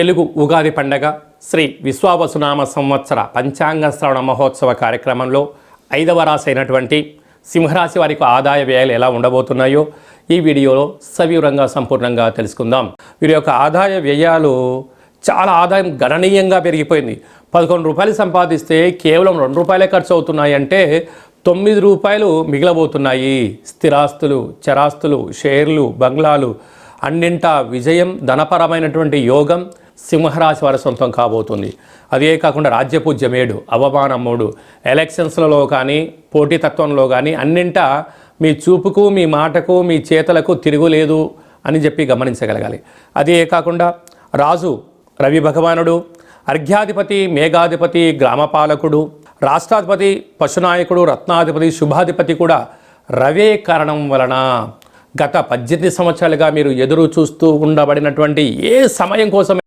తెలుగు ఉగాది పండగ శ్రీ విశ్వావసునామ సంవత్సర పంచాంగ శ్రవణ మహోత్సవ కార్యక్రమంలో ఐదవ రాశి అయినటువంటి సింహరాశి వారికి ఆదాయ వ్యయాలు ఎలా ఉండబోతున్నాయో ఈ వీడియోలో సవివరంగా సంపూర్ణంగా తెలుసుకుందాం. వీరి యొక్క ఆదాయ వ్యయాలు చాలా ఆదాయం గణనీయంగా పెరిగిపోయింది. పదకొండు రూపాయలు సంపాదిస్తే కేవలం రెండు రూపాయలే ఖర్చు అవుతున్నాయి అంటే తొమ్మిది రూపాయలు మిగిలబోతున్నాయి. స్థిరాస్తులు చరాస్తులు షేర్లు బంగ్లాలు అన్నింటా విజయం ధనపరమైనటువంటి యోగం సింహరాశి వారి సొంతం కాబోతుంది. అదే కాకుండా రాజ్యపూజ్యమేడు అవమానమ్ముడు ఎలక్షన్స్లలో కానీ పోటీతత్వంలో కానీ అన్నింట మీ చూపుకు మీ మాటకు మీ చేతలకు తిరుగులేదు అని చెప్పి గమనించగలగాలి. అదే కాకుండా రాజు రవి భగవానుడు అర్ఘ్యాధిపతి మేఘాధిపతి గ్రామపాలకుడు రాష్ట్రాధిపతి పశునాయకుడు రత్నాధిపతి శుభాధిపతి కూడా రవే కారణం వలన గత పద్దెనిమిది సంవత్సరాలుగా మీరు ఎదురు చూస్తూ ఉండబడినటువంటి ఏ సమయం కోసం